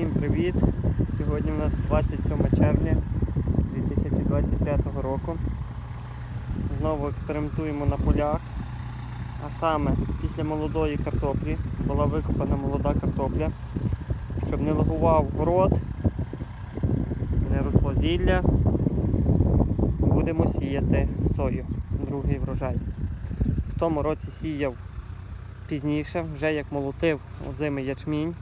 Всім привіт! Сьогодні у нас 27 червня 2025 року. Знову експериментуємо на полях. А саме після молодої картоплі була викопана молода картопля, щоб не лагував город, не росло зілля. Будемо сіяти сою, другий врожай. В тому році сіяв пізніше, вже як молотив озимий ячмінь.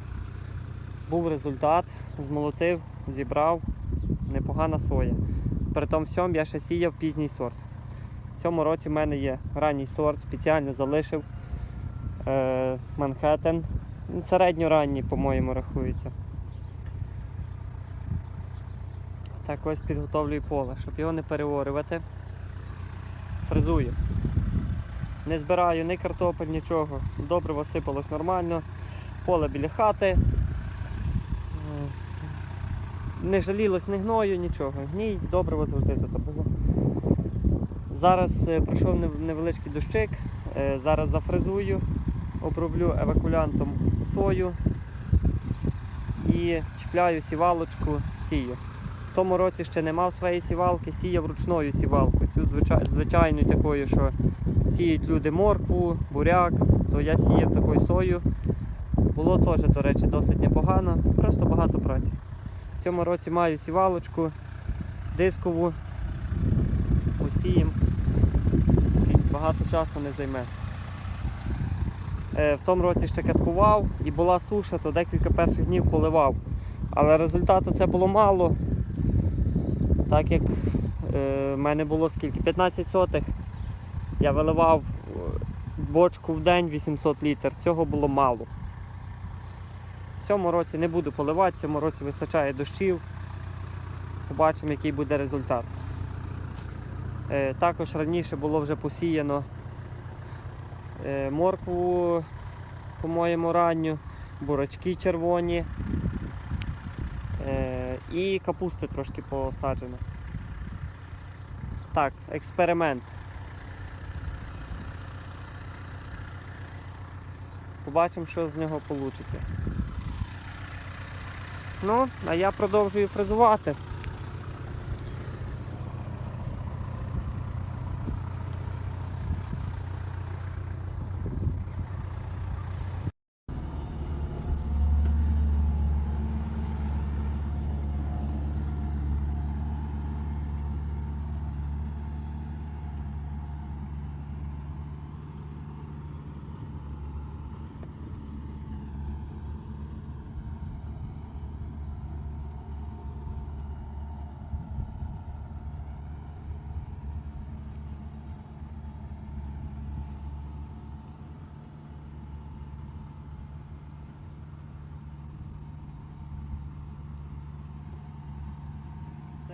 Був результат, змолотив, зібрав, непогана соя. При тому всьому я ще сіяв пізній сорт. В цьому році в мене є ранній сорт, спеціально залишив е, Манхеттен. Середньоранній, по-моєму, рахується. Так ось підготовлюю поле, щоб його не переорювати. Фрезую. Не збираю ні картопель, нічого. Добриво сипалось нормально. Поле біля хати. Не жалілось ні гною, нічого. Гній, добриво завжди тут було. Зараз е, пройшов невеличкий дощик. Е, Зараз зафрезую, оброблю евакулянтом сою і чіпляю сівалочку, сію. В тому році ще не мав своєї сівалки, сіяв ручною сівалку. Цю звичай- звичайною такою, що сіють люди моркву, буряк, то я сіяв такою сою. Було теж, до речі, досить непогано, просто багато праці. Цьому році маю сівалочку, дискову, посієм. Багато часу не займе. Е, В тому році ще каткував і була суша, то декілька перших днів поливав. Але результату це було мало. Так як е, в мене було скільки? 15 сотих. Я виливав е, бочку в день 800 літр. Цього було мало. В цьому році не буду поливати, в цьому році вистачає дощів. Побачимо, який буде результат. Е, також раніше було вже посіяно е, моркву, по-моєму, ранню, бурачки червоні е, і капусти трошки посаджено. Так, експеримент. Побачимо, що з нього вийде. Ну, а я продовжую фрезувати.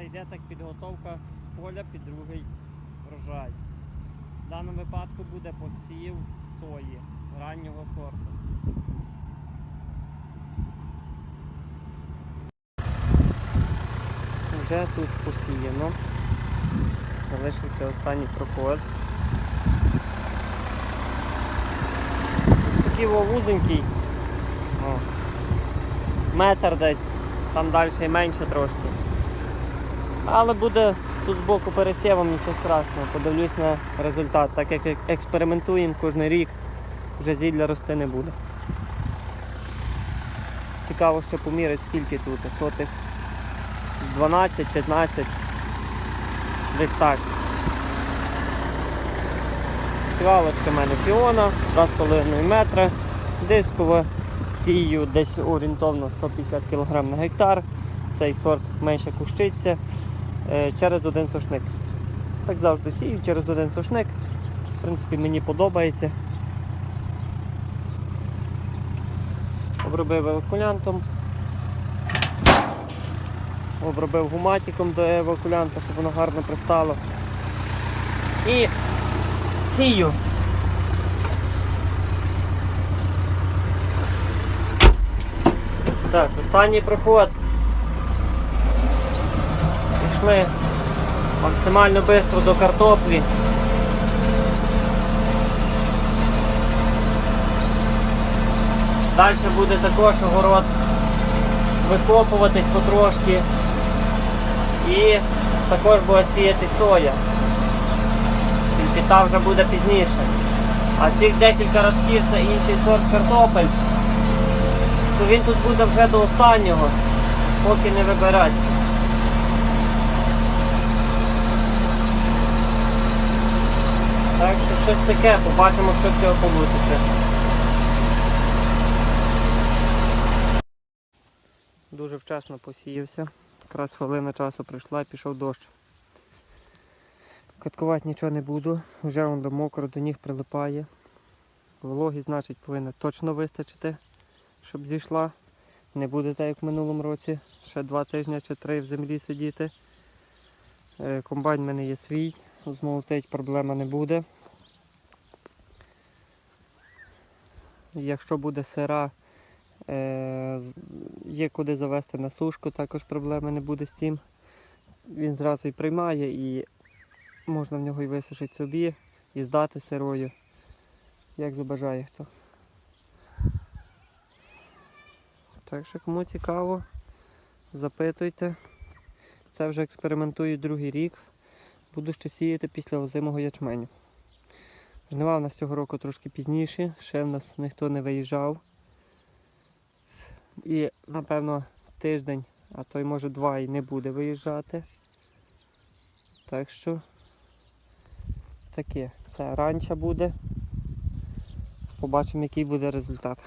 Йде так підготовка поля під другий врожай. В даному випадку буде посів сої раннього сорту. Вже тут посіяно. Залишився останній проход. Такий вузенький. О. Метр десь, там далі менше трошки. Але буде тут збоку пересівом, нічого страшного. Подивлюсь на результат. Так як експериментуємо кожен рік, вже зілля рости не буде. Цікаво, що поміряти скільки тут. Сотих 12-15. Десь так. Сівалочка в мене піона, 2,5 метра, дискова, сію десь орієнтовно 150 кг на гектар. Цей сорт менше кущиться через один сушник. Так завжди сію через один сушник. В принципі, мені подобається. Обробив евакулянтом. Обробив гуматиком до евакулянта, щоб воно гарно пристало. І сію. Так, останній проход. Пішли максимально швидко до картоплі. Далі буде також огород викопуватись потрошки. І також буде сіяти соя. Тільки та вже буде пізніше. А цих декілька радків це інший сорт картопель. То він тут буде вже до останнього, поки не вибереться. Так що щось таке, побачимо, що з цього вийде. Дуже вчасно посіявся. Якраз хвилина часу прийшла і пішов дощ. Каткувати нічого не буду, вже воно мокро до ніг прилипає. Вологі, значить, повинна точно вистачити, щоб зійшла. Не буде так, як в минулому році, ще два тижні чи три в землі сидіти. Е, Комбайн в мене є свій, змолотить проблема не буде. Якщо буде сира, е, є куди завести на сушку, також проблеми не буде з цим. Він зразу і приймає і можна в нього і висушити собі, і здати сирою, як забажає хто. Так що кому цікаво, запитуйте. Це вже експериментую другий рік. Буду ще сіяти після озимого ячменю. Жнива в нас цього року трошки пізніше, ще в нас ніхто не виїжджав. І, напевно, тиждень, а то й може два і не буде виїжджати. Так що таке. Це ранча буде. Побачимо, який буде результат.